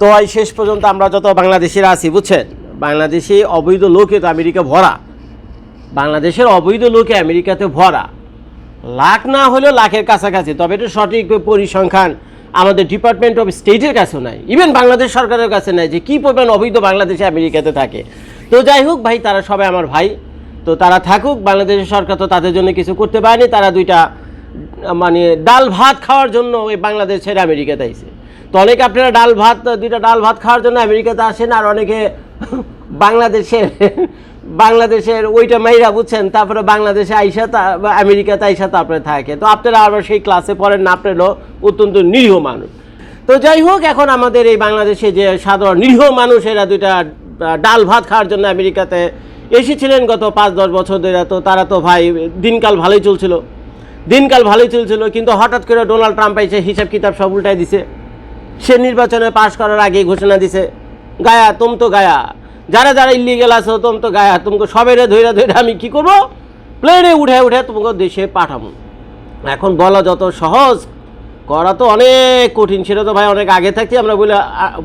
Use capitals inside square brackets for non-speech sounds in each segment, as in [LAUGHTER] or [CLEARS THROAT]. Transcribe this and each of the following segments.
তো এই শেষ পর্যন্ত আমরা যত বাংলাদেশিরা আছি, বুঝছেন? বাংলাদেশি অবৈধ লোকে তো আমেরিকা ভরা। বাংলাদেশের অবৈধ লোকে আমেরিকাতে ভরা। লাখ না হলেও লাখের কাছাকাছি, তবে এটা সঠিক পরিসংখ্যান আমাদের ডিপার্টমেন্ট অফ স্টেটের কাছেও নাই। ইভেন বাংলাদেশ সরকারের কাছে নাই যে কী পরিমাণ অবৈধ বাংলাদেশে আমেরিকাতে থাকে। তো যাই হোক ভাই, তারা সবাই আমার ভাই। তো তারা থাকুক, বাংলাদেশের সরকার তো তাদের জন্য কিছু করতে পারেনি। তারা দুইটা মানে ডাল ভাত খাওয়ার জন্য ওই বাংলাদেশ ছেড়ে আমেরিকাতে আইছে। তো অনেকে আপনারা ডাল ভাত, দুইটা ডাল ভাত খাওয়ার জন্য আমেরিকাতে আসেন আর অনেকে বাংলাদেশের বাংলাদেশের ওইটা মাইরা বুঝছেন, তারপরে বাংলাদেশে আইসা আমেরিকাতে আইসা তারপরে থাকে তো আপনারা আবার সেই ক্লাসে পড়েন না আপনারও অত্যন্ত নিরীহ মানুষ। তো যাই হোক, এখন আমাদের এই বাংলাদেশে যে সাধারণ নিরীহ মানুষেরা দুইটা ডাল ভাত খাওয়ার জন্য আমেরিকাতে এসেছিলেন গত পাঁচ, দশ বছর ধরে। তো তারা তো ভাই, দিনকাল ভালোই চলছিল। দিনকাল ভালোই চলছিল, কিন্তু হঠাৎ করে ডোনাল্ড ট্রাম্প এসে হিসাব কিতাব সব উল্টাই দিছে। সে নির্বাচনে পাশ করার আগে ঘোষণা দিছে, গায়া, তুম তো গায়া। যারা যারা ইলিগেল আছো, তুম তো গায়া। তুমি সবেরে ধৈরা ধৈরা আমি কি করব? প্লেনে উঠে উঠে তোমাকে দেশে পাঠাবো এখন বলা যত সহজ, করা তো অনেক কঠিন। সেটা তো ভাই অনেক আগে থাকতে আমরা বলে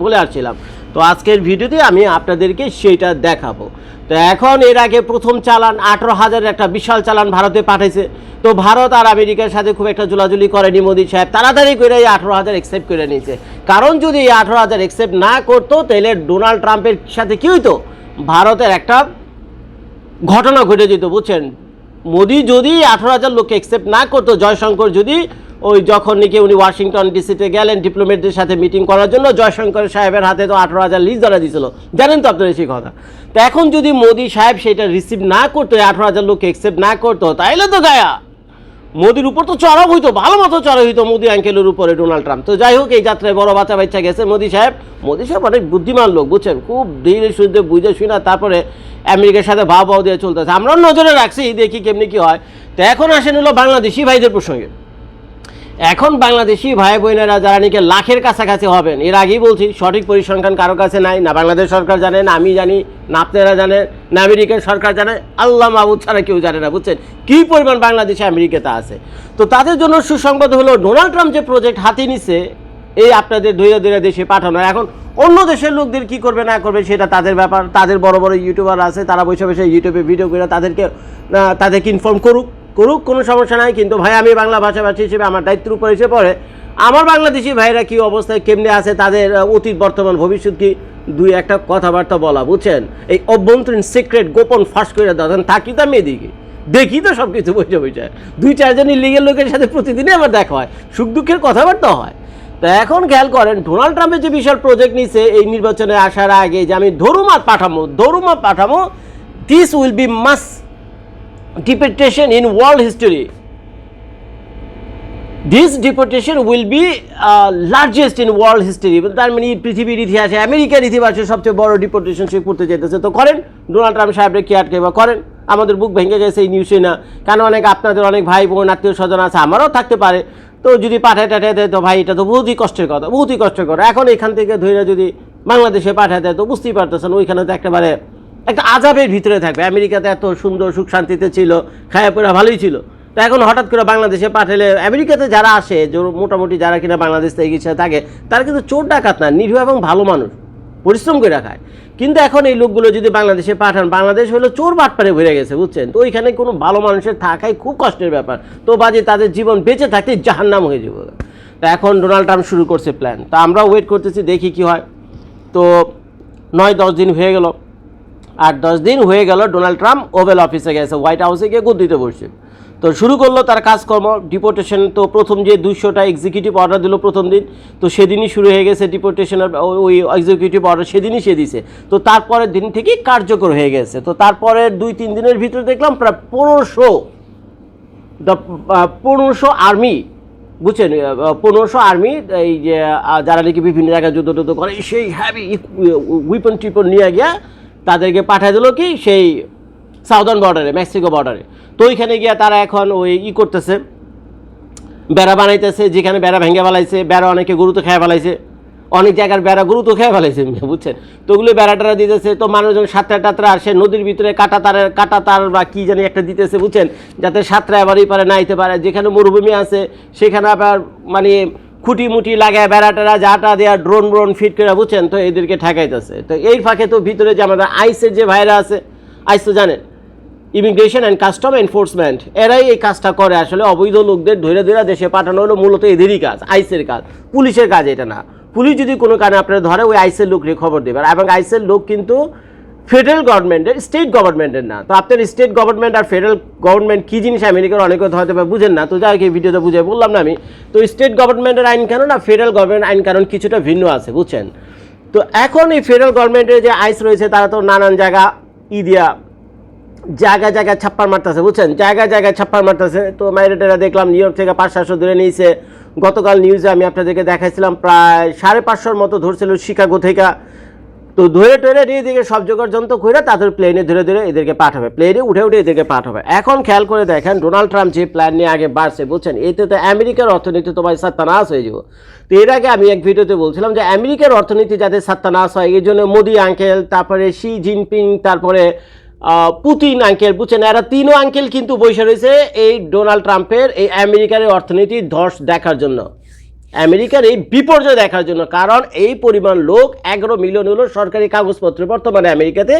বলে আসছিলাম। তো আজকের ভিডিওতে আমি আপনাদেরকে সেইটা দেখাবো। তো এখন এর আগে প্রথম চালান আঠারো হাজারের একটা বিশাল চালান ভারতে পাঠাইছে। তো ভারত আর আমেরিকার সাথে খুব একটা জোলাজুলি করেনি মোদি সাহেব। তাড়াতাড়ি করে এই আঠারো হাজার একসেপ্ট করে নিয়েছে। কারণ যদি এই আঠারো হাজার একসেপ্ট না করতো, তাহলে ডোনাল্ড ট্রাম্পের সাথে কী হইতো? ভারতের একটা ঘটনা ঘটে যেত, বুঝছেন? মোদি যদি আঠারো হাজার লোককে অ্যাকসেপ্ট না করতো, জয়শঙ্কর যদি ওই যখন নাকি উনি ওয়াশিংটন ডিসিতে গেলেন ডিপ্লোমেটদের সাথে মিটিং করার জন্য, জয়শঙ্কর সাহেবের হাতে তো আঠারো হাজার লিস্ট ধরা দিয়েছিল। জানেন তো আপনারা সেই কথা। তো এখন যদি মোদি সাহেব সেটা রিসিভ না করতো আঠারো হাজার লোক অ্যাকসেপ্ট না করতো, তাইলে তো গায়া মোদির উপর তো চড়াও হইতো, ভালো মতো চড়া হইতো মোদি আঙ্কেলের উপরে ডোনাল্ড ট্রাম্প। তো যাই হোক, এই যাত্রায় বড় বাচ্চা বাচ্চা গেছে মোদি সাহেব। মোদি সাহেব অনেক বুদ্ধিমান লোক, বুঝছেন? খুব ধীরে সুন্দর বুঝে শুনে তারপরে আমেরিকার সাথে ভাব ভাব দিয়ে চলতেছে। আমরাও নজরে রাখছি, দেখি কেমনি কি হয়। তো এখন আসেন হলো বাংলাদেশি ভাইদের প্রসঙ্গে। এখন বাংলাদেশি ভাই বোনেরা যারা নাকি লাখের কাছাকাছি হবেন, এর আগেই বলছি, সঠিক পরিসংখ্যান কারও কাছে নাই, না বাংলাদেশ সরকার জানে, না আমি জানি, না আপনারা জানেন, না আমেরিকান সরকার জানে, আল্লাহ মাহবুদ ছাড়া কেউ জানে না, বুঝছেন? কী পরিমাণ বাংলাদেশে আমেরিকাতে আছে? তো তাদের জন্য সুসংবাদ হলো, ডোনাল্ড ট্রাম্প যে প্রজেক্ট হাতে নিছে, এই আপনাদের ধৈর্য ধৈর্য দেশে পাঠানো। এখন অন্য দেশের লোকদের কি করবে, না করবে, সেটা তাদের ব্যাপার। তাদের বড় বড় ইউটিউবার আছে, তারা বসে বসে ইউটিউবে ভিডিও করে তাদেরকে তাদেরকে ইনফর্ম করুক। করুক, কোনো সমস্যা নাই। কিন্তু ভাই, আমি বাংলা ভাষাভাষী হিসেবে আমার দায়িত্বের উপর এসে পড়ে। আমার বাংলাদেশি ভাইরা কি অবস্থায় কেমনে আছে, তাদের অতীত, বর্তমান, ভবিষ্যৎ কি? দুই একটা কথাবার্তা বলা, বুঝছেন? এই অভ্যন্তরীণ সিক্রেট গোপন ফাঁস করে দেন থাকি তো আমি এদিকে। দেখি তো সব কিছু বসে বসে। দুই চারজন ইলিগেল লোকের সাথে প্রতিদিনই আমার দেখা হয়, সুখ দুঃখের কথাবার্তা হয়। তো এখন খেয়াল করেন ডোনাল্ড ট্রাম্পের যে বিশাল প্রজেক্ট নিছে, এই নির্বাচনে আসার আগে যে আমি ধরুমাত পাঠামো ধরুমাত পাঠামো this will be mass deportation in world history. This deportation will be uh, largest in world history. তার মানে পৃথিবীর ইতিহাসে আমেরিকার ইতিহাসে সবচেয়ে বড় ডিপোর্টেশন সে করতে যেতেছে তো করেন ডোনাল্ড ট্রাম্প সাহেবরে কি আটকে বা করেন? আমাদের বুক ভেঙে গেছে এই নিউজে না। কেন অনেক আপনাদের অনেক ভাই বোন আত্মীয় স্বজন আছে আমারও থাকতে পারে। তো যদি পাঠায় টাঠায় দেয় তো ভাই এটা তো বহুতই কষ্টের কথা বহুতই কষ্টকর এখন এখান থেকে ধরে যদি বাংলাদেশে পাঠায় দেয় তো বুঝতেই পারতেছেন ওইখানে তো একেবারে একটা আজাবের ভিতরে থাকবে। আমেরিকাতে এত সুন্দর সুখ শান্তিতে ছিল খায়া পড়া ভালোই ছিল। তো এখন হঠাৎ করে বাংলাদেশে পাঠালে, আমেরিকাতে যারা আসে মোটামুটি যারা কিনা বাংলাদেশ থেকে গেছে থাকে, তারা কিন্তু চোর ডাকাত না, নিরীহ এবং ভালো মানুষ, পরিশ্রম করে রাখায় কিন্তু এখন এই লোকগুলো যদি বাংলাদেশে পাঠান, বাংলাদেশ হলো চোর বাটপারে ভরে গেছে, বুঝছেন? তো ওইখানে কোনো ভালো মানুষের থাকাই খুব কষ্টের ব্যাপার। তো বাজে তাদের জীবন বেঁচে থাকতে জাহান্নাম হয়ে যাবে। তো এখন ডোনাল্ড ট্রাম্প শুরু করছে প্ল্যান। তা আমরা ওয়েট করতেছি, দেখি কি হয়। তো নয়, দশ দিন হয়ে গেল। আট দশ দিন হয়ে গেল ডোনাল্ড ট্রাম্প ওভেল অফিসে গেছে, হোয়াইট হাউসে গিয়ে গুদ্দিতে বসছে। তো শুরু করল তার কাজকর্ম ডিপোর্টেশন তো প্রথম যে দুইশোটা এক্সিকিউটিভ অর্ডার দিল প্রথম দিন, তো সেদিনই শুরু হয়ে গেছে ডিপোর্টেশনের ওই এক্সিকিউটিভ অর্ডার সেদিনই সে দিছে। তো তারপরের দিন থেকেই কার্যকর হয়ে গেছে। তো তারপরে দুই তিন দিনের ভিতরে দেখলাম প্রায় পনেরোশো দ্য পনেরোশো আর্মি বুঝছেন? পনেরোশো আর্মি এই যে যারা নাকি বিভিন্ন জায়গায় যুদ্ধ টুদ্ধ করে, সেই হ্যাভি উইপন টিপন নিয়ে গিয়া তাদেরকে পাঠিয়ে দিল কি? সেই সাউদার্ন বর্ডারে মেক্সিকো বর্ডারে তো ওইখানে গিয়া তারা এখন ওই ই করতেছে, বেড়া বানাইতেছে, যেখানে বেড়া ভেঙে ফেলাইছে, বেড়া অনেকে গুরুত্ব খেয়ে ফেলাইছে। অনেক জায়গার বেড়া গুরুত্ব খেয়ে ফেলাইছে, বুঝছেন? তো ওগুলো বেড়া টেড়া দিতেছে, তো মানুষজন সাতটা টাতরা আসে নদীর ভিতরে কাটা তারের কাটা তার বা কী জানি একটা দিতেছে, বুঝছেন? যাতে সাতটা এবারই পারে নাইতে পারে। যেখানে মরুভূমি আছে, সেখানে আবার মানে খুঁটি মুটি লাগায় বেড়া টেরা যাটা দেয়া ড্রোন ব্রোন ফিট করে, বুঝছেন? তো এদেরকে ঠেকাইতেছে। তো এই ফাঁকে তো ভিতরে যে আমাদের আইসের যে ভাইরা আছে আইস তো জানেন ইমিগ্রেশন অ্যান্ড কাস্টম এনফোর্সমেন্ট এরাই এই কাজটা করে। আসলে অবৈধ লোকদের ধরে ধরে দেশে পাঠানো হলো মূলত এদেরই কাজ আইসের কাজ। পুলিশের কাজ এটা না। পুলিশ যদি কোনো কারণে আপনারা ধরে, ওই আইসের লোককে খবর দেবে। এবং আইসের লোক কিন্তু ফেডারেল গভর্নমেন্টের স্টেট গভর্নমেন্টের না। তো আপনার স্টেট গভর্নমেন্ট আর ফেডারেল গভর্নমেন্ট কী জিনিস আমেরিকার অনেকে হয়তো বা বুঝেন না। তো যাই এই ভিডিওতে বুঝে বললাম না আমি। তো স্টেট গভর্নমেন্টের আইন কানুন আর ফেডারেল গভর্নমেন্ট আইন কানুন কিছুটা ভিন্ন আছে, বুঝছেন? তো এখন এই ফেডারেল গভর্নমেন্টের যে আইস রয়েছে, তারা তো নানান জায়গা ই দিয়া জায়গায় জায়গায় ছাপ্পার মারতেছে, বুঝছেন? জায়গায় জায়গায় ছাপ্পার মারতেছে। তো মাইরেটেরা দেখলাম নিউ ইয়র্ক থেকে পাঁচ সাতশো ধরে নিয়েছে। গতকাল নিউজে আমি আপনাদেরকে দেখাইছিলাম, প্রায় সাড়ে পাঁচশোর মতো ধরছিল শিকাগো থেকে। তো ধরে টরে এদিকে সব জোগাড় যন্ত্র করে তাদের প্লেনে ধরে ধরে এদেরকে পাঠাবে। প্লেনে উঠে উঠে এদেরকে পাঠাবে। এখন খেয়াল করে দেখেন ডোনাল্ড ট্রাম্প যে প্ল্যান নিয়ে আগে বাড়ছে, বুঝছেন? এতে তো আমেরিকার অর্থনীতি তোমার সাত্তানাশ হয়ে যাব। তো এর আগে আমি এক ভিডিওতে বলছিলাম যে আমেরিকার অর্থনীতি যাতে সাত্তানাশ হয়, এই জন্য মোদি আঙ্কেল তারপরে শি জিনপিং তারপরে পুতিন আঙ্কেল বুঝছেন? এরা তিনও আঙ্কেল কিন্তু বসে রয়েছে এই ডোনাল্ড ট্রাম্পের এই আমেরিকার অর্থনীতি ধস দেখার জন্য। আমেরিকার এই বিপর্যয় দেখার জন্য, কারণ এই পরিমাণ লোক এগারো মিলিয়ন হলো সরকারি কাগজপত্র বর্তমানে আমেরিকাতে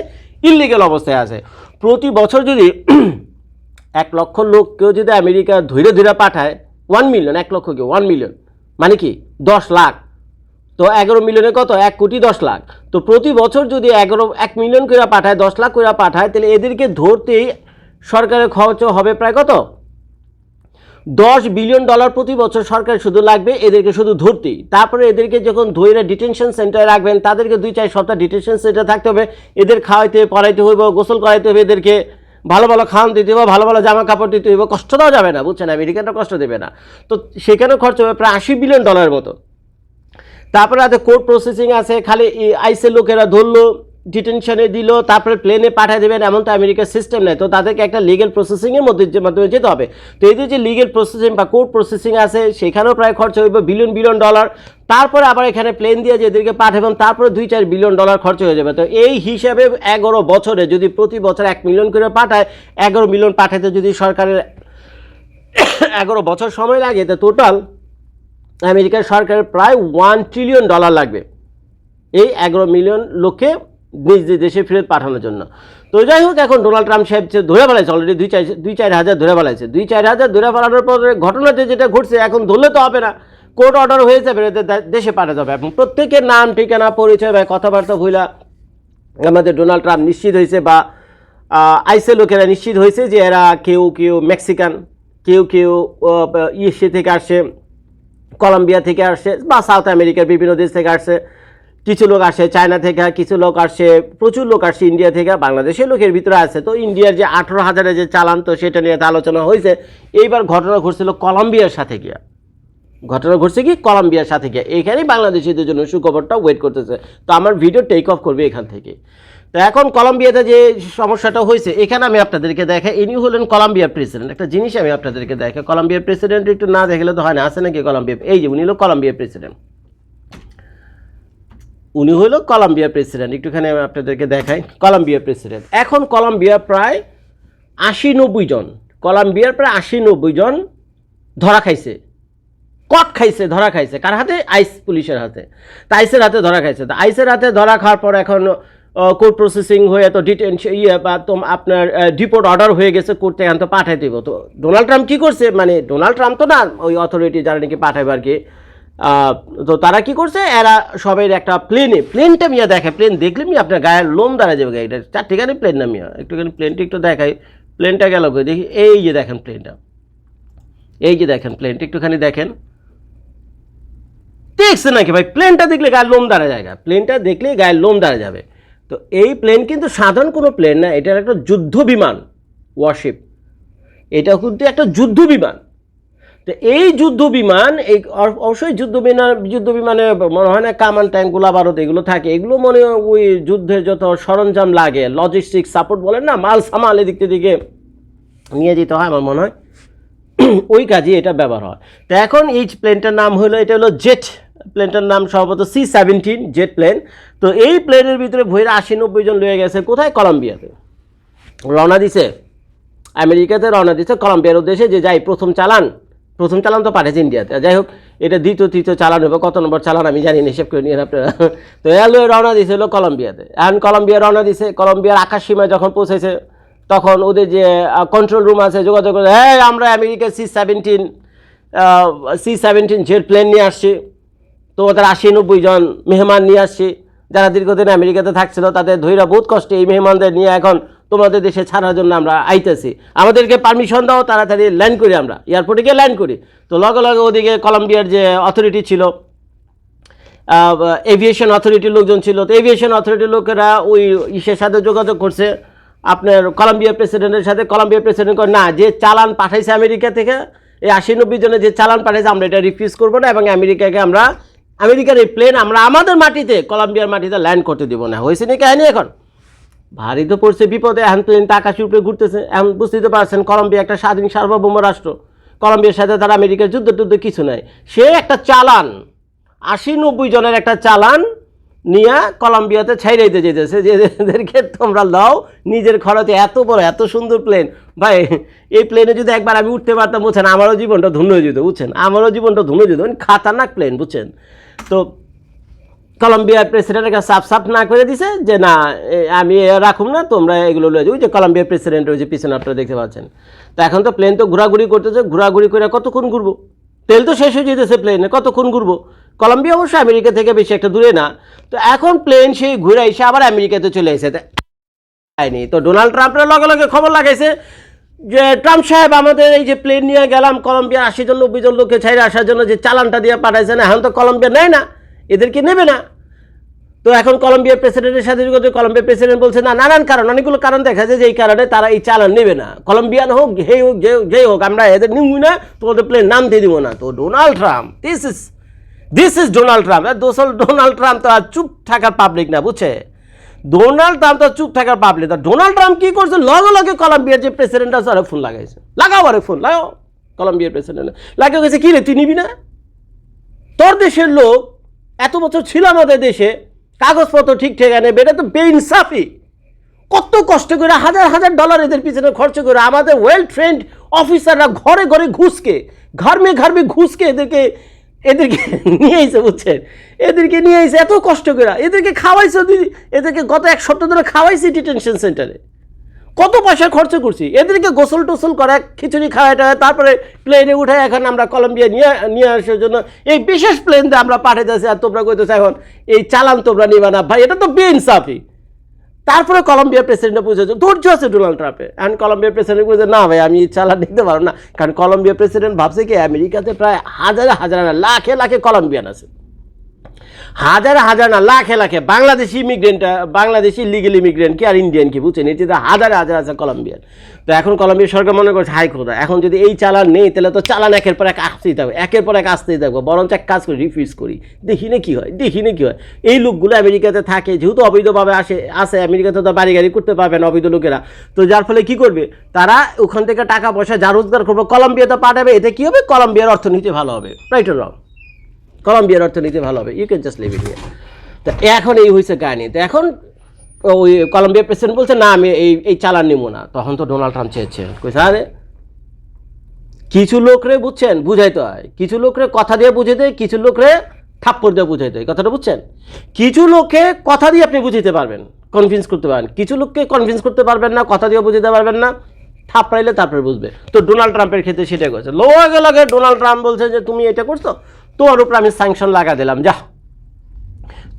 ইলিগেল অবস্থায় আছে। প্রতি বছর যদি [CLEARS THROAT] এক লক্ষ লোক কেউ যদি আমেরিকা ধৈর্য ধৈর্য পাঠায় ওয়ান মিলিয়ন এক লক্ষ কি ওয়ান মিলিয়ন মানে কি? দশ লাখ। তো এগারো মিলিয়নে কত? এক কোটি দশ লাখ। তো প্রতি বছর যদি এগারো, এক মিলিয়ন করে পাঠায়, দশ লাখ করে পাঠায়, তাহলে এদেরকে ধরতেই সরকারের খরচ হবে প্রায় কত? দশ বিলিয়ন ডলার প্রতি বছর সরকার শুধু লাগবে এদেরকে শুধু ধরতেই তারপরে এদেরকে যখন ধরে ডিটেনশন সেন্টারে রাখবেন, তাদেরকে দুই চার সপ্তাহ ডিটেনশন সেন্টারে থাকতে হবে। এদের খাওয়াইতে, পড়াইতে হইব, গোসল করাইতে হবে এদেরকে। ভালো ভালো খাওয়ান দিতে হবে ভালো ভালো জামা কাপড় দিতে হবে কষ্ট দেওয়া যাবে না, বুঝছেন? আমেরিকানরা কষ্ট দেবে না। তো সেখানেও খরচ হবে প্রায় আশি বিলিয়ন ডলারের মতো। তারপরে আছে কোর্ট প্রসেসিং আছে, খালি আইসের লোকেরা ধরলো। ডিটেনশনে দিল, তারপরে প্লেনে পাঠিয়ে দেবেন, এমন তো আমেরিকার সিস্টেম নেই। তো তাদেরকে একটা লিগেল প্রসেসিংয়ের মধ্যে মাধ্যমে যেতে হবে। তো এদের যে লিগেল প্রসেসিং বা কোর্ট প্রসেসিং আছে, সেখানেও প্রায় খরচ হইবে বিলিয়ন বিলিয়ন ডলার তারপরে আবার এখানে প্লেন দিয়ে যে এদেরকে পাঠাবেন, তারপরে দুই চার বিলিয়ন ডলার খরচ হয়ে যাবে। তো এই হিসাবে এগারো বছরে যদি প্রতি বছর এক মিলিয়ন করে পাঠায়, এগারো মিলিয়ন পাঠাতে যদি সরকারের [COUGHS] এগারো বছর সময় লাগে, তো টোটাল আমেরিকার সরকারের প্রায় ওয়ান ট্রিলিয়ন ডলার লাগবে। এই এগারো মিলিয়ন লোককে নিজ নিজ দেশে ফেরত পাঠানোর জন্য। তো যাই হোক, এখন ডোনাল্ড ট্রাম্প সাহেব ধরে ফেলাইছে অলরেডি দুই চার দুই চার হাজার ধরে ফেলাইছে। দুই চার হাজার ধরে ফেলানোর পরে ঘটনাতে যেটা ঘটছে, এখন ধরলে তো হবে না। কোর্ট অর্ডার হয়ে যাবে দেশে পাঠাতে হবে এবং প্রত্যেকের নাম, ঠিকানা, পরিচয় বা কথাবার্তা ভুলা আমাদের ডোনাল্ড ট্রাম্প নিশ্চিত হয়েছে বা আইসে লোকেরা নিশ্চিত হয়েছে যে এরা কেউ কেউ মেক্সিকান, কেউ কেউ ইউএসএ থেকে আসছে, কলম্বিয়া থেকে আসছে বা সাউথ আমেরিকার বিভিন্ন দেশ থেকে আসছে। কিছু লোক আসে, চায়না থেকে কিছু লোক আসছে প্রচুর লোক আসছে ইন্ডিয়া থেকে বাংলাদেশের লোকের ভিতরে আছে। তো ইন্ডিয়ার যে আঠেরো হাজারের যে চালান, তো সেটা নিয়ে আলোচনা হয়েছে। এইবার ঘটনা ঘটছিল কলম্বিয়ার সাথে গিয়া। ঘটনা ঘটছে কি? কলম্বিয়ার সাথে গিয়ে। এইখানেই বাংলাদেশিদের জন্য সুখবরটা ওয়েট করতেছে। তো আমার ভিডিও টেক অফ করবে এখান থেকে। তো এখন কলম্বিয়াতে যে সমস্যাটা হয়েছে, এখানে আমি আপনাদেরকে দেখাই। ইনি হলেন কলম্বিয়ার প্রেসিডেন্ট একটা জিনিস আমি আপনাদেরকে দেখাই। কলম্বিয়ার প্রেসিডেন্ট একটু না দেখলে তো হয় না। আছে নাকি কলম্বিয়া? এই যে উনি হলো কলম্বিয়ার প্রেসিডেন্ট উনি হলো কলম্বিয়ার প্রেসিডেন্ট। একটুখানি আমি আপনাদেরকে দেখাই কলম্বিয়ার প্রেসিডেন্ট। এখন কলম্বিয়া প্রায় আশি নব্বই জন, কলম্বিয়ার প্রায় আশি নব্বই জন ধরা খাইছে। কট খাইছে, ধরা খাইছে। কার হাতে? আইস পুলিশের হাতে। তা আইসের হাতে ধরা খাইছে। তা আইসের হাতে ধরা খাওয়ার পর এখন কোর্ট প্রসেসিং হয়ে তো ডিটেনশন ইয়ে বা তো আপনার ডিপোর্ট অর্ডার হয়ে গেছে, কোর্ট এখন তো পাঠাই দিব তো ডোনাল্ড ট্রাম্প কী করছে? মানে ডোনাল্ড ট্রাম্প তো না, ওই অথরিটি যারা নাকি পাঠাবে আর কি। তো তারা কি করছে? এরা সবাই একটা প্লেনে প্লেনটা মিয়া দেখে। প্লেন দেখলে মিয়া আপনার গায়ের লোম দাঁড়া যাবে। এটা চারটিখানি প্লেন না মিয়া। একটুখানি প্লেনটা একটু দেখাই। প্লেনটা গেল দেখি। এই যে দেখেন প্লেনটা এই যে দেখেন প্লেনটা একটুখানি দেখেন। দেখছে নাকি ভাই? প্লেনটা দেখলে গায়ের লোম দাঁড়া জায়গা প্লেনটা দেখলে গায়ের লোম দাঁড়া যাবে। তো এই প্লেন কিন্তু সাধারণ কোনো প্লেন না। এটা একটা যুদ্ধ বিমান ওয়ারশিপ এটা কিন্তু একটা যুদ্ধ বিমান তো এই যুদ্ধ বিমান, এই অবশ্যই যুদ্ধ বিমান, যুদ্ধ বিমানে মনে হয় না কামান ট্যাঙ্ক, গোলা বারুদ এগুলো থাকে। এগুলো মনে ওই যুদ্ধের যত সরঞ্জাম লাগে লজিস্টিক সাপোর্ট বলেন না, মাল সামাল এদিক থেকে নিয়ে যেতে হয় আমার মনে হয়। [CLEARS THROAT] ওই কাজে এটা ব্যবহার হয়। তো এখন এই প্লেনটার নাম হলো, এটা হলো জেট প্লেনটার নাম সম্ভবত সি সেভেন্টিন, জেট প্লেন। তো এই প্লেনের ভিতরে ভইরা আশি নব্বই জন লয়ে গেছে। কোথায়? কলম্বিয়াতে। রওনা দিছে। আমেরিকাতে রওনা দিছে, কলম্বিয়ার উদ্দেশ্যে যে যাই, প্রথম চালান। প্রথম চালান তো পাঠাচ্ছে ইন্ডিয়াতে যাই হোক, এটা দ্বিতীয়, তৃতীয় চালান হবে কত নম্বর চালান আমি জানি না, হিসেব করে নিয়ে আপনারা। তো এলো রওনা দিয়েছে হলো কলম্বিয়াতে এখন কলম্বিয়া রওনা দিছে। কলম্বিয়ার আকাশ সীমায় যখন পৌঁছেছে, তখন ওদের যে কন্ট্রোল রুম আছে, যোগাযোগ করে হ্যাঁ আমরা America C seventeen C seventeen jet plane নিয়ে আসছি। তো ওদের আশি নব্বই জন মেহমান নিয়ে আসছি। যারা দীর্ঘদিন আমেরিকাতে থাকছিল, তাদের ধৈরা বহুত কষ্টে এই মেহমানদের নিয়ে এখন তোমাদের দেশে ছাড়ার জন্য আমরা আইতেছি। আমাদেরকে পারমিশন দাও তাড়াতাড়ি ল্যান্ড করি আমরা। এয়ারপোর্টে গিয়ে ল্যান্ড করি। তো লগে লগে ওদিকে কলম্বিয়ার যে অথরিটি ছিল এভিয়েশন অথরিটির লোকজন ছিল। তো এভিয়েশন অথরিটির লোকেরা ওই ইসের সাথে যোগাযোগ করছে। আপনার কলম্বিয়া প্রেসিডেন্টের সাথে। কলম্বিয়া প্রেসিডেন্ট কয়, না যে চালান পাঠাইছে আমেরিকা থেকে এই আশি নব্বই জনের যে চালান পাঠাইছে আমরা এটা রিফিউজ করব না এবং আমেরিকাকে আমরা আমেরিকার এই প্লেন আমরা আমাদের মাটিতে কলম্বিয়ার মাটিতে ল্যান্ড করতে দিব না। হয়েছে নি কাহিনী এখন? ভারী তো পড়ছে, বিপদে এখন প্লেন আকাশের উপরে ঘুরতেছে। এখন বুঝতে পারছেন, কলম্বিয়া একটা স্বাধীন সার্বভৌম রাষ্ট্র। কলম্বিয়ার সাথে তারা আমেরিকার যুদ্ধ টুদ্ধ কিছু নাই। সে একটা চালান, আশি নব্বই জনের একটা চালান নিয়ে কলম্বিয়াতে ছাইড়াইতে যেতেছে। যে এদেরকে তোমরা লও, নিজের খরচে এত বড়, এত সুন্দর প্লেন ভাই, এই প্লেনে যদি একবার আমি উঠতে পারতাম, বুঝছেন, আমারও জীবনটা হয়ে যেত, বুঝছেন, আমারও জীবনটা হয়ে যেত। মানে খাতারনাক প্লেন বুঝছেন। তো কলম্বিয়ার প্রেসিডেন্টের কাছে সাফ সাফ না করে দিছে যে, না আমি রাখুম না, তোমরা এগুলো লয়ে যাও। ওই যে কলম্বিয়ার প্রেসিডেন্ট ওই যে পিছনে আপনারা দেখতে পাচ্ছেন। তো এখন তো প্লেন তো ঘোরাঘুরি করতেছে, ঘোরাঘুরি করে কতক্ষণ ঘুরবো? তেল তো শেষ হয়ে যেতেছে প্লেনে কতক্ষণ ঘুরবো? কলম্বিয়া অবশ্য আমেরিকা থেকে বেশি একটা দূরে না। তো এখন প্লেন সেই ঘুরে এসে আবার আমেরিকাতে চলে এসে যায়নি তো ডোনাল্ড ট্রাম্পের লগে লগে খবর লাগাইছে যে, ট্রাম্প সাহেব, আমাদের এই যে প্লেন নিয়ে গেলাম কলম্বিয়া আশি জন, নব্বই জন লোককে ছাইরে আসার জন্য যে চালানটা দিয়ে পাঠাইছেন, এখন তো কলম্বিয়া নেয় না। এদেরকে নেবে না। তো এখন কলম্বিয়ার প্রেসিডেন্টের সাথে যোগাযোগ, কলম্বিয়ার প্রেসিডেন্ট বলছে, না, নানান কারণ, অনেকগুলো কারণ দেখা যায় যে এই কারণে তারা এই চালান নেবে না। কলম্বিয়ান হোক যে হোক যে হোক আমরা এদের নিবই না, তোমাদের প্লেন নাম দিয়ে দিব না। তো Donald Trump this is this is Donald Trump দোসল Donald Trump তো আর চুপ থাকার পাবলিক না, বুঝছে? ডোনাল্ড ট্রাম্প তো চুপ থাকার পাবলিক তা ডোনাল্ড ট্রাম্প কি করছে? লগে লগে কলম্বিয়ার যে প্রেসিডেন্ট আছে, আরে ফোন লাগাইছে। লাগাও আরে ফোন লাগাও। কলম্বিয়ার প্রেসিডেন্ট লাগিয়ে গেছে কি রে, তুই নিবি না? তোর দেশের লোক এত বছর ছিল আমাদের দেশে, কাগজপত্র ঠিক ঠিকা নেবে এটা তো বেইনসাফি। কত কষ্ট করে হাজার হাজার ডলার এদের পিছনে খরচ করে আমাদের ওয়েল ট্রেন্ড অফিসাররা ঘরে ঘরে ঘুষকে ঘরমে ঘরমে ঘুষকে এদেরকে এদেরকে [LAUGHS] নিয়ে এসে বুঝছেন? এদেরকে নিয়ে এসে এত কষ্ট করে। এদেরকে খাওয়াইছে এদেরকে গত এক সপ্তাহ ধরে খাওয়াইছি ডিটেনশন সেন্টারে কত পয়সা খরচ করছি এদেরকে গোসল টোসল করা, খিচুড়ি খাওয়াটা, তারপরে প্লেনে উঠে এখন আমরা কলম্বিয়া নিয়ে নিয়ে আসার জন্য এই বিশেষ প্লেন দিয়ে আমরা পাঠিয়ে যাচ্ছি আর তোমরা কইতেছো এখন, এই চালান তোমরা নিবা না ভাই, এটা তো বেইনসাফি। তারপরে কলম্বিয়ার প্রেসিডেন্ট বুঝেছে, ধৈর্য আছে ডোনাল্ড ট্রাম্পে এখন কলম্বিয়ার প্রেসিডেন্ট বুঝে না ভাই, আমি চালান নিতে পারব না। কারণ কলম্বিয়া প্রেসিডেন্ট ভাবছে কি, আমেরিকাতে প্রায় হাজারে, হাজার লাখে লাখে কলম্বিয়ান আছে। হাজার হাজার না, লাখে লাখে Bangladeshi immigrant Bangladeshi legal immigrant কি আর ইন্ডিয়ান কি বুঝছেন? এটিতে হাজার হাজার আছে কলম্বিয়ান তো এখন কলম্বিয়া সরকার মনে করছে হাই এখন যদি এই চালান নেই, তাহলে তো চালান একের পর এক আসতেই থাকবে, একের পর এক আসতেই থাকবে। বরঞ্চ এক কাজ করি রিফিউজ করি। দেখি না কি হয়, দেখি না কি হয়। এই লোকগুলো আমেরিকাতে থাকে, যেহেতু অবৈধভাবে আসে আসে আমেরিকাতে তো বাড়ি গাড়ি করতে পারবে না অবৈধ লোকেরা। তো যার ফলে কি করবে? তারা ওখান থেকে টাকা পয়সা, যা রোজগার করবে কলম্বিয়াতে পাঠাবে, এতে কি হবে? কলম্বিয়ার অর্থনীতি ভালো হবে। রাইট রং কলম্বিয়ার অর্থনীতি ভালো হবে। You can just live here তো এখন এই হয়েছে কাহিনি তো এখন ওই কলম্বিয়া প্রেসিডেন্ট বলছে, না, আমি এই এই চালান নিবো না। তখন তো ডোনাল্ড ট্রাম্প চেয়েছে। কইছে কিছু লোকরে বুঝছেন? বুঝাইতে হয়। কিছু লোকরে কথা দিয়ে বুঝাইতে কিছু লোকরে থাপ্পড় দিয়ে বুঝাইতে হয়। কথাটা বুঝছেন? কিছু লোককে কথা দিয়ে আপনি বুঝাইতে পারবেন কনভিন্স করতে পারেন কিছু লোককে কনভিন্স করতে পারবেন না, কথা দিয়ে বুঝাইতে পারবেন না। থাপড়াইলে তারপরে বুঝবে। তো ডোনাল্ড ট্রাম্পের ক্ষেত্রে সেটাই করছে। লগে লগে ডোনাল্ড ট্রাম্প বলছে যে, তুমি এটা করছ? তোমার উপর আমি স্যাংশন লাগা দিলাম, যা।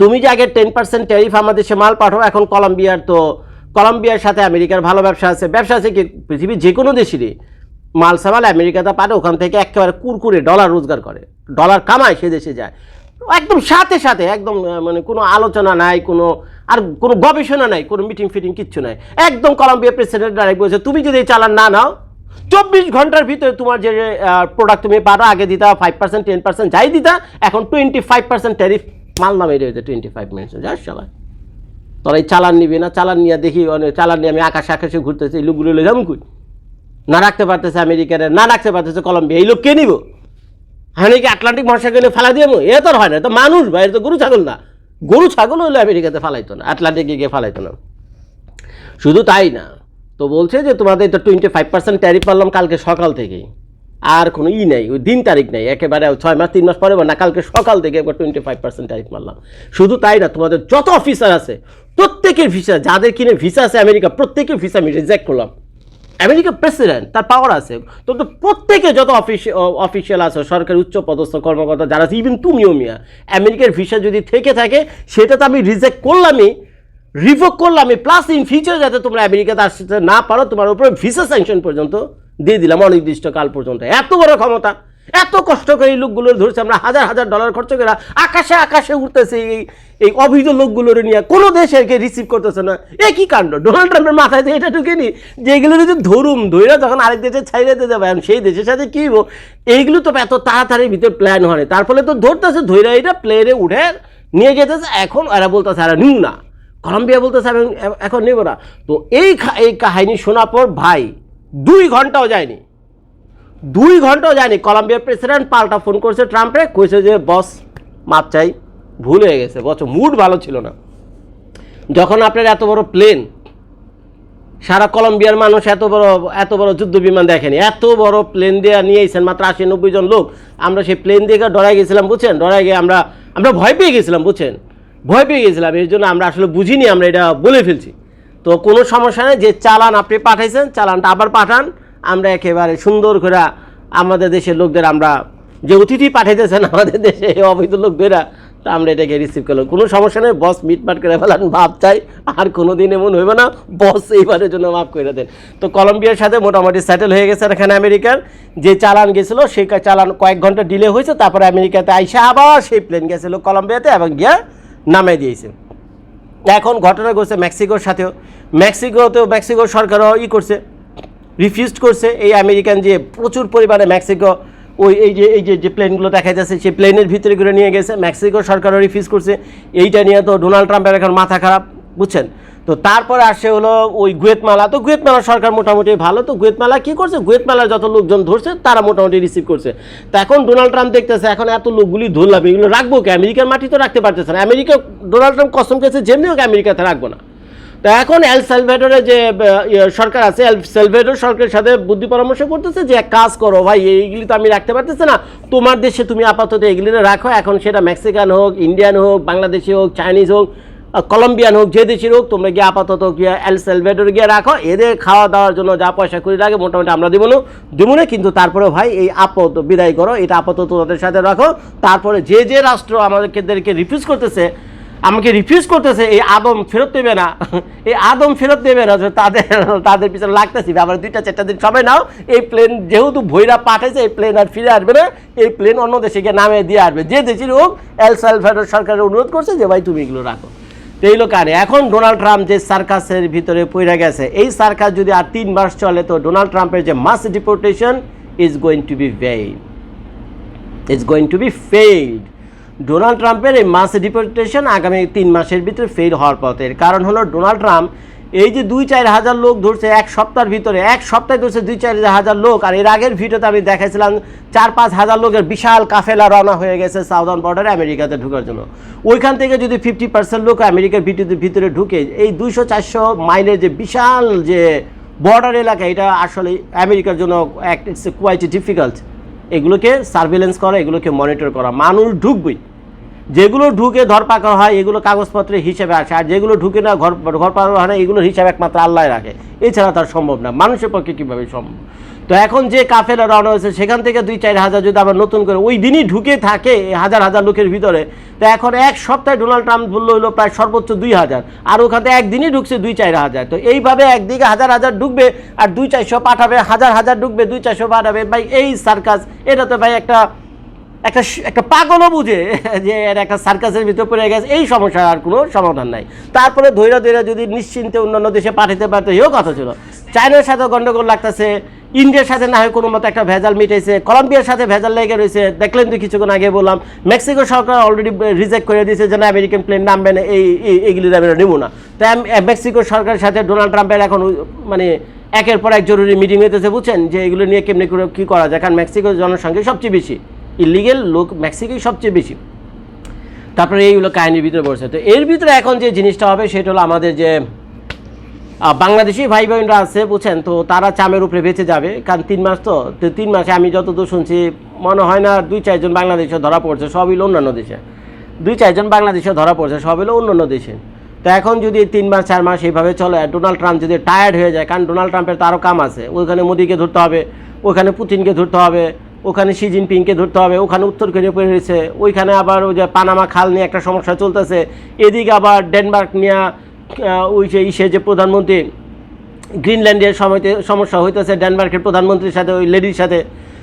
তুমি যে আগে টেন পার্সেন্ট ট্যারিফ আমাদের দেশে মাল পাঠাও, এখন কলম্বিয়ার তো, কলম্বিয়ার সাথে আমেরিকার ভালো ব্যবসা আছে। ব্যবসা আছে কি? পৃথিবীর যে কোনো দেশেরই। মাল সামাল আমেরিকাতে পারে ওখান থেকে একেবারে কুরকুরে ডলার রোজগার করে। ডলার কামায়, সে দেশে যায়। একদম সাথে সাথে, একদম মানে কোনো আলোচনা নাই, কোনো, আর কোনো গবেষণা নাই, কোনো মিটিং ফিটিং কিচ্ছু নাই। একদম কলম্বিয়া প্রেসিডেন্ট ডাইরেক্ট বলছে, তুমি যদি চালান না নাও চব্বিশ ঘণ্টার ভিতরে তোমার যে প্রোডাক্ট তুমি পারো আগে দিতা ফাইভ পার্সেন্ট টেন পার্সেন্ট যাই দিতা, এখন টোয়েন্টি ফাইভ পার্সেন্ট ট্যারিফ মাল নামে রয়েছে টোয়েন্টি ফাইভ মিনিটস যাস চালায়। তোরা এই চালান নিবি না, চালান নিয়ে দেখি অনেক চালান নিয়ে আমি আকাশে আকাশে ঘুরতেছি এই লোকগুলো লই যাব কই? না রাখতে পারতেছে আমেরিকার, না রাখতে পারতেছে কলম্বিয়া, এই লোক কে নিব? হ্যাঁ নাকি আটলান্টিক মহাসাগরে ফেলা দিয়ে এ তো হয় না তো মানুষ, ভাই তো গরু ছাগল না। গরু ছাগল হইলে আমেরিকাতে ফালাইতো না, আটলান্টিকে গিয়ে ফালাইতো না। শুধু তাই না তো বলছে যে তোমাদের তো টোয়েন্টি ফাইভ পার্সেন্ট ট্যারিফ পারলাম কালকে সকাল থেকেই। আর কোনো ই নেই, ওই দিন তারিখ নেই, একেবারে ছয় মাস, তিন মাস পরে না, কালকে সকাল থেকে একবার টোয়েন্টি ফাইভ পার্সেন্ট তারিখ মারলাম। শুধু তাই না, তোমাদের যত অফিসার আছে, প্রত্যেকের ভিসা যাদের কিনে ভিসা আছে আমেরিকা, প্রত্যেকের ভিসা আমি রিজেক্ট করলাম। আমেরিকা প্রেসিডেন্ট তার পাওয়ার আছে। তো প্রত্যেকে যত অফিস অফিসিয়াল আছে, সরকারি উচ্চ পদস্থ কর্মকর্তা, যারা আছে ইভেন তুমিও মিয়া, আমেরিকার ভিসা যদি থেকে থাকে, সেটা তো আমি রিজেক্ট করলামই। রিভোক করলামই প্লাস ইন ফিউচার যাতে তোমরা আমেরিকাতে আসতে না পারো, তোমার উপরে ভিসা স্যাংশন পর্যন্ত দিয়ে দিলাম অনির্দিষ্ট কাল পর্যন্ত। এত বড় ক্ষমতা, এত কষ্ট করে এই লোকগুলো ধরছে, আমরা হাজার হাজার ডলার খরচ করে আকাশে আকাশে উঠতেছে এই এই অবৈধ লোকগুলোর নিয়ে। কোনো দেশ একে রিসিভ করতেছে না। এ কি কাণ্ড? ডোনাল্ড ট্রাম্পের মাথায় দিয়ে এটা ঢুকে নি যেগুলো যদি ধরুম ধৈরা যখন আরেক দেশে ছাইড়ে দিতে এখন সেই দেশের সাথে কী হব এইগুলো তো এত তাড়াতাড়ি ভিতরে প্ল্যান হয় তার ফলে তো ধরতেছে ধৈরা এটা প্লেনে উঠে নিয়ে যেতেছে। এখন এরা বলতেছে এরা নিউ না। কলম্বিয়া বলতেছে আমি এখন নেব না। তো এই এই কাহিনী শোনার পর ভাই দুই ঘন্টাও যায়নি। দুই ঘন্টাও যায়নি। কলম্বিয়ার প্রেসিডেন্ট পাল্টা ফোন করছে ট্রাম্পে, কইছে যে, বস, মাপ চাই। ভুল হয়ে গেছে। বস, মুড ভালো ছিল না। যখন আপনার এত বড় প্লেন সারা কলম্বিয়ার মানুষ এত বড় এত বড় যুদ্ধ বিমান দেখেনি। এত বড় প্লেন দিয়ে নিয়ে এসেছেন মাত্র আশি নব্বই জন লোক। আমরা সেই প্লেন দিয়ে ডরাই গেছিলাম, বুঝছেন? ডরাই গিয়ে আমরা আমরা ভয় পেয়ে গেছিলাম, বুঝছেন? ভয় পেয়ে গেছিলাম, এর জন্য আমরা আসলে বুঝিনি, আমরা এটা বলে ফেলছি। তো কোনো সমস্যা নেই, যে চালান আপনি পাঠাইছেন, চালানটা আবার পাঠান। আমরা একেবারে সুন্দর করে আমাদের দেশের লোকদের আমরা যে অতিথি পাঠাইতেছেন আমাদের দেশে অবৈধ লোকদেরা, তা আমরা এটাকে রিসিভ করলাম। কোনো সমস্যা নেই বস মিটমাট করে ফেলান ভাব চাই, আর কোনো দিন এমন হইবে না বস এইবারের জন্য মাফ করে দেন। তো কলম্বিয়ার সাথে মোটামুটি সেটেল হয়ে গেছে এখানে আমেরিকার। যে চালান গেছিল, সেই চালান কয়েক ঘণ্টা ডিলে হয়েছে, তারপরে আমেরিকাতে আইসা আবার সেই প্লেন গেছিল কলম্বিয়াতে এবং গিয়া নামাই দিয়েছে। এখন ঘটনা ঘটছে মেক্সিকোর সাথেও। মেক্সিকোতেও মেক্সিকো সরকারও ই করছে রিফিউজ করছে এই আমেরিকান যে প্রচুর পরিমাণে মেক্সিকো ওই এই যে এই যে যে প্লেনগুলো দেখা যাচ্ছে, সেই প্লেনের ভিতরে করে নিয়ে গেছে। মেক্সিকো সরকারও রিফিউজ করছে। এইটা নিয়ে তো ডোনাল্ড ট্রাম্পের এখন মাথা খারাপ, বুঝছেন? তো তারপরে আসে হলো ওই গুয়েতমালা। তো গুয়েতমালা সরকার মোটামুটি ভালো। তো গুয়েতমালা কি করছে? গুয়েতমালার যত লোকজন ধরছে তারা মোটামুটি রিসিভ করছে। তো এখন ডোনাল্ড ট্রাম্প দেখতেছে এখন এত লোকগুলি ধরলাম এগুলো রাখব কি? আমেরিকার মাটি তো রাখতে পারতেছে না। আমেরিকা ডোনাল্ড ট্রাম্প কসম খেয়েছে যেমনি হোক আমেরিকাতে রাখব না। তো এখন এল সালভেডরের যে ইয়ে, সরকার আছে এল সালভেডর সরকারের সাথে বুদ্ধি পরামর্শ করতেছে যে এক কাজ করো ভাই এইগুলি তো আমি রাখতে পারতেছি না। তোমার দেশে তুমি আপাতত এগুলি রাখো। এখন সেটা মেক্সিকান হোক ইন্ডিয়ান হোক বাংলাদেশি হোক চাইনিজ হোক কলম্বিয়ান হোক যে দেশের হোক, তোমরা গিয়ে আপাতত গিয়ে এল সালভেডর গিয়ে রাখো। এদের খাওয়া দাওয়ার জন্য যা পয়সা করে লাগে মোটামুটি আমরা দেবো না দেবো না, কিন্তু তারপরে ভাই এই আপাতত বিদায় করো, এটা আপাতত ওদের সাথে রাখো। তারপরে যে যে রাষ্ট্র আমাদেরকে রিফিউজ করতেছে, আমাকে রিফিউজ করতেছে, এই আদম ফেরত দেবে না। [LAUGHS] এই আদম ফেরত দেবে না তাদের তাদের পিছনে লাগতেছি। আবার দুইটা, চারটা দিন সবাই নাও, এই প্লেন যেহেতু ভৈরা পাঠাইছে, এই প্লেন আর ফিরে আসবে না, এই প্লেন অন্য দেশে গিয়ে নামে দিয়ে আসবে। যে দেশের হোক এল সালভাডোর সরকারের অনুরোধ করছে যে, ভাই, তুমি এগুলো রাখো। তো কারণে এখন ডোনাল্ড ট্রাম্প যে সার্কাসের ভিতরে পড়ে গেছে, এই সার্কাস যদি আর তিন মাস চলে, তো ডোনাল্ড ট্রাম্পের যে mass deportation is going to be weighed is going to be failed Donald ট্রাম্পের এই মাস ডিপোর্টেশন আগামী তিন মাসের ভিতরে ফেল হওয়ার পথের কারণ হলো, ডোনাল্ড ট্রাম্প এই যে দুই চার হাজার লোক ধরছে এক সপ্তাহের ভিতরে, এক সপ্তাহে ধরছে দুই চার হাজার লোক, আর এর আগের ভিডিওতে আমি দেখাইছিলাম চার পাঁচ হাজার লোকের বিশাল কাফেলা রওনা হয়ে গেছে সাউদার্ন বর্ডারে আমেরিকাতে ঢোকার জন্য। ওইখান থেকে যদি ফিফটি পার্সেন্ট লোক আমেরিকার ভিতরে ঢুকে, এই দুইশো চারশো মাইলের যে বিশাল যে বর্ডার এলাকা, এটা আসলে আমেরিকার জন্য এক কোয়াইট ডিফিকাল্ট এগুলোকে সার্ভেলেন্স করা, এগুলোকে মনিটর করা। মানুষ ঢুকবেই। যেগুলো ঢুকে ধরপাকড় হয়, এগুলো কাগজপত্রের হিসেবে আসে আর যেগুলো ঢুকে না ঘর ঘর পাকড় হয় না, এগুলোর হিসাব একমাত্র আল্লাহ রাখে। এছাড়া তার সম্ভব না। মানুষের পক্ষে কীভাবে সম্ভব? তো এখন যে কাফেলা রওনা হয়েছে, সেখান থেকে দুই, চার হাজার যদি আবার নতুন করে ওই দিনই ঢুকে থাকে হাজার হাজার লোকের ভিতরে, তো এখন এক সপ্তাহে ডোনাল্ড ট্রাম্প বলল হলো প্রায় সর্বোচ্চ দুই হাজার। আর ওখান থেকে একদিনই ঢুকছে দুই, চার হাজার। তো এইভাবে একদিকে হাজার হাজার ঢুকবে, আর দুই, চারশো পাঠাবে, হাজার হাজার ঢুকবে, দুই, চারশো পাঠাবে। ভাই, এই সার্কাস, এটা তো ভাই একটা একটা একটা পাগলও বুঝে যে এর একটা সার্কাসের ভিতরে পড়ে গেছে, এই সমস্যার আর কোনো সমাধান নাই। তারপরে ধৈর্য ধৈর্য যদি নিশ্চিন্তে অন্যান্য দেশে পাঠাতে পারতো, এও কথা ছিল। চায়নার সাথে গণ্ডগোল লাগতেছে, ইন্ডিয়ার সাথে না হয় কোনো মতো একটা ভেজাল মিটাইছে, কলম্বিয়ার সাথে ভেজাল লেগে রয়েছে, দেখলেন তো কিছুক্ষণ আগে বললাম, মেক্সিকো সরকার অলরেডি রিজেক্ট করে দিয়েছে যে না, আমেরিকান প্লেন নামবে না, এই, এই- এইগুলি আমরা নেব না। তাই মেক্সিকো সরকারের সাথে ডোনাল্ড ট্রাম্পের এখন মানে একের পর এক জরুরি মিটিং হইতেছে, বুঝছেন? যে এগুলো নিয়ে কেমনি করে কী করা যায়? কারণ মেক্সিকোর জনসংখ্যা সবচেয়ে বেশি। ইলিগেল লোক মেক্সিকোই সবচেয়ে বেশি। তারপরে এইগুলো কাহিনীর ভিতরে পড়ছে তো এর ভিতরে এখন যে জিনিসটা হবে, সেটা হলো আমাদের যে বাংলাদেশি ভাই বোনরা আছে, বুঝছেন? তো তারা চামের উপরে বেঁচে যাবে। কারণ তিন মাস তো তো তিন মাসে আমি যতদূর শুনছি, মনে হয় না দুই চারজন বাংলাদেশে ধরা পড়ছে সব হলো অন্যান্য দেশে। দুই চারজন বাংলাদেশে ধরা পড়ছে সব হলো অন্যান্য দেশে। তো এখন যদি তিন মাস, চার মাস এইভাবে চলে, ডোনাল্ড ট্রাম্প যদি টায়ার্ড হয়ে যায়, কারণ ডোনাল্ড ট্রাম্পের তো আরও কাম আছে, ওইখানে মোদিকে ধরতে হবে ওখানে পুতিনকে ধরতে হবে ওখানে শি জিনপিংকে ধরতে হবে, ওখানে উত্তর কোরিয়া পড়ে রয়েছে, ওইখানে আবার ওই যে পানামা খাল নিয়ে একটা সমস্যা চলতেছে, এদিকে আবার ডেনমার্ক নিয়ে ওই যে ইসে যে প্রধানমন্ত্রী গ্রিনল্যান্ডের সময়তে সমস্যা হইতেছে ডেনমার্কের প্রধানমন্ত্রীর সাথে, ওই লেডির সাথে।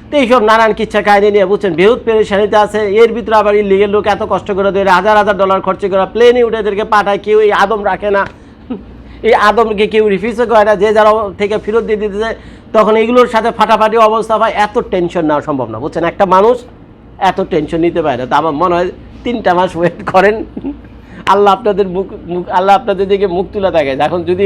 তো এইসব নানান কিচ্ছা কাহিনী নিয়ে, বুঝছেন বেহুত পেরেশানিতে আছে, এর ভিতরে আবার ইলিগেল লোক এত কষ্ট করে দেয় হাজার হাজার ডলার খরচ করে প্লেনে উঠে এদেরকে পাঠায়, কেউ এই আদম রাখে না। এই আদমকে কেউ রিফিউজও করে না, যে যারা থেকে ফেরত দিয়ে দিতেছে, তখন এগুলোর সাথে ফাটাফাটি অবস্থা হয় এত টেনশন নেওয়া সম্ভব না। বুঝছেন, একটা মানুষ এত টেনশন নিতে পারে না। তো আমার মনে হয় তিনটা মাস ওয়েট করেন। আল্লাহ আপনাদের মুখ আল্লাহ আপনাদের দিকে মুখ তুলে থাকে এখন যদি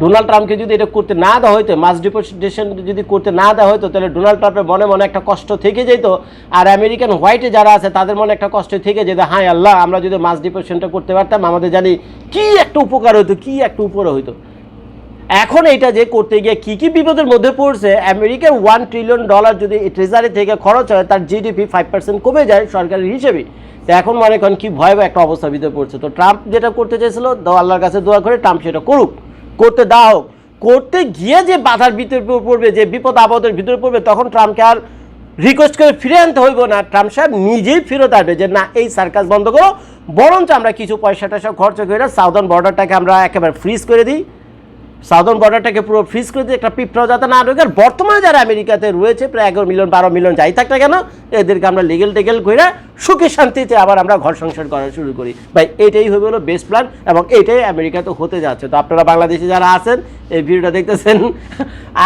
ডোনাল্ড ট্রাম্পকে যদি এটা করতে না দেওয়া হতো মাস ডিপোজিটেশন যদি করতে না দেওয়া হতো তাহলে ডোনাল্ড ট্রাম্পের মনে মনে একটা কষ্ট থেকে যেত। আর আমেরিকান হোয়াইটে যারা আছে, তাদের মনে একটা কষ্ট থেকে যেত, হায় আল্লাহ, আমরা যদি মাস ডিপোজিশনটা করতে পারতাম, আমাদের জানি কি একটা উপকার হতো কি একটা উপকার হতো এখন এটা যে করতে গিয়ে কি কি বিপদের মধ্যে পড়ছে আমেরিকার ওয়ান ট্রিলিয়ন ডলার যদি ট্রেজারি থেকে খরচ হয়, তার জিডিপি ফাইভ পার্সেন্ট কমে যায় সরকারের হিসেবে। তো এখন মনে করেন কি ভয়াবহ একটা অবস্থার ভিতরে পড়ছে। তো ট্রাম্প যেটা করতে চেয়েছিল, তো আল্লাহর কাছে দোয়া করে ট্রাম্প সেটা করুক, করতে দেওয়া হোক। করতে গিয়ে যে বাধার ভিতরে পড়বে, যে বিপদ আপদের ভিতরে পড়বে, তখন ট্রাম্পকে আর রিকোয়েস্ট করে ফিরে আনতে হইব না। ট্রাম্প সাহেব নিজেই ফেরত আসবে যে, না, এই সার্কাস বন্ধ করো। বরঞ্চ আমরা কিছু পয়সা টয়সা খরচ করে সাউদার্ন বর্ডারটাকে আমরা একেবারে ফ্রিজ করে দিই। সাউদার্ন বর্ডারটাকে পুরো ফ্রিজ করে দিয়ে একটা পিঁপড়াও যাতে না ঢোকে। আর বর্তমানে যারা আমেরিকাতে রয়েছে, প্রায় এগারো মিলিয়ন বারো মিলিয়ন যাই থাক না কেন, এদেরকে আমরা লিগেল টেগেল করে সুখে শান্তিতে আবার আমরা ঘর সংসার করা শুরু করি। ভাই, এটাই হবে হলো বেস্ট প্ল্যান এবং এটাই আমেরিকাতে হতে যাচ্ছে। তো আপনারা বাংলাদেশে যারা আছেন, এই ভিডিওটা দেখতেছেন,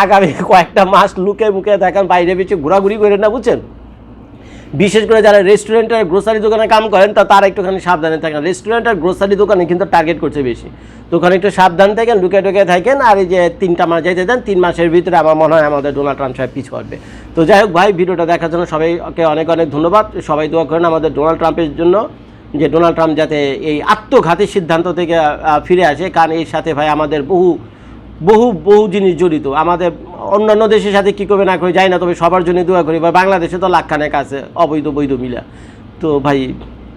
আগামী কয়েকটা মাস লুকে মুখে দেখেন, বাইরে বেশি ঘোরাঘুরি করে না, বুঝছেন? বিশেষ করে যারা রেস্টুরেন্ট আর গ্রোসারি দোকানে কাম করেন, তা তারা একটুখানি সাবধানে থাকেন। রেস্টুরেন্ট আর গ্রোসারি দোকানে কিন্তু টার্গেট করছে বেশি। দোকানে একটু সাবধান থাকেন লুকে টুকে থাকেন, আর এই যে তিনটা মাস যেতে দেন, তিন মাসের ভিতরে আমার মনে হয় আমাদের ডোনাল্ড ট্রাম্প সাহেব পিছু করবে তো যাই হোক ভাই, ভিডিওটা দেখার জন্য সবাইকে অনেক অনেক ধন্যবাদ। সবাই দোয়া করেন আমাদের ডোনাল্ড ট্রাম্পের জন্য, যে ডোনাল্ড ট্রাম্প যাতে এই আত্মঘাতী সিদ্ধান্ত থেকে ফিরে আসে। কারণ এর সাথে ভাই আমাদের বহু বহু বহু জিনিস জড়িত। আমাদের অন্যান্য দেশের সাথে কী করবে না করে যাই না, তবে সবার জন্য দোয়া করি। বা বাংলাদেশে তো লাখখানেক আছে অবৈধ, বৈধ মিলা। তো ভাই,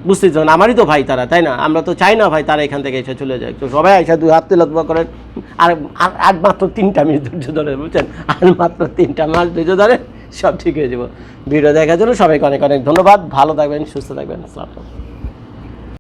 বুঝতেই চান আমারই তো ভাই তারা, তাই না? আমরা তো চাই না ভাই তারা এখান থেকে এসে চলে যায়। তো সবাই এসে দুই হাত তেল করেন। আর, আর- আর মাত্র তিনটা মিনিট ধৈর্য ধরে, বুঝছেন? আর মাত্র তিনটা মাস ধৈর্য ধরে সব ঠিক হয়ে যাব। ভিডিও দেখার জন্য সবাইকে অনেক অনেক ধন্যবাদ। ভালো থাকবেন, সুস্থ থাকবেন। আসসালাম